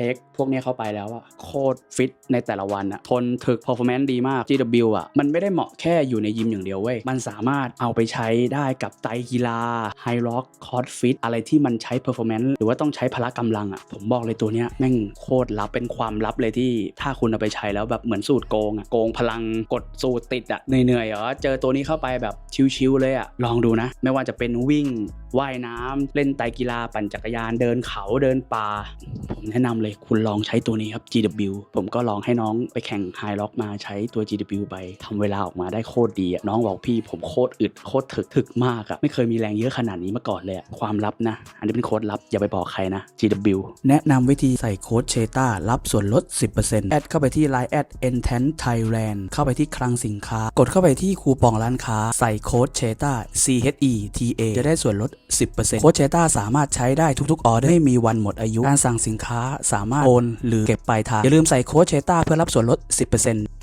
ทคพวกนี้เข้าไปแล้วอะโคตรฟิตในแต่ละวันอะทนถึก performance ดีมาก GW อะมันไม่ได้เหมาะแค่อยู่ในยิมอย่างเดียวเว้ย มันสามารถเอาไปใช้ได้กับไตกีฬาไฮร็อกคอร์ดฟิตอะไรที่มันใช้ performance หรือว่าต้องใช้พละกำลังอะผมบอกเลยตัวเนี้ยแม่งโคตรลับเป็นความลับเลยที่ถ้าคุณเอาไปใช้แล้วแบบเหมือนสูตรโกงอะโกงพลังกดสูตรติดอะเหนื่อยๆเหรอเจอตัวนี้เข้าไปแบบชิวๆเลยอะลองดูนะ ไม่ว่าจะเป็นวิ่งว่ายน้ำเล่นไตกีฬาปั่นจักรยานเดินเขาเดินป่า ผมแนะนำเลยคุณลองใช้ตัวนี้ครับ GW ผมก็ลองให้น้องไปแข่งไฮล็อกมาใช้ตัว GW ไปทำเวลาออกมาได้โคตรดีอะน้องบอกพี่ผมโคตรอึดโคตรถึกถึกมากอะไม่เคยมีแรงเยอะขนาดนี้มาก่อนเลยอะความลับนะ อันนี้เป็นโค้ดลับอย่าไปบอกใครนะ GW แนะนำวิธีใส่โค้ดเชต้ารับส่วนลด 10%แอดเข้าไปที่ Line แอด e n t e n Thailand เข้าไปที่คลังสินค้า กดเข้าไปที่คูปองร้านค้าใส่โค้ดเชต้า C H E T A จะได้ส่วนลด 10%โค้ดเชต้าสามารถใช้ได้ทุกๆออเดอร์ไม่มีวันหมดอายุการสั่งสินค้าสามารถโอนหรือเก็บปลายทางอย่าลืมใส่โค้ดเชต้าเพื่อรับส่วนลด 10%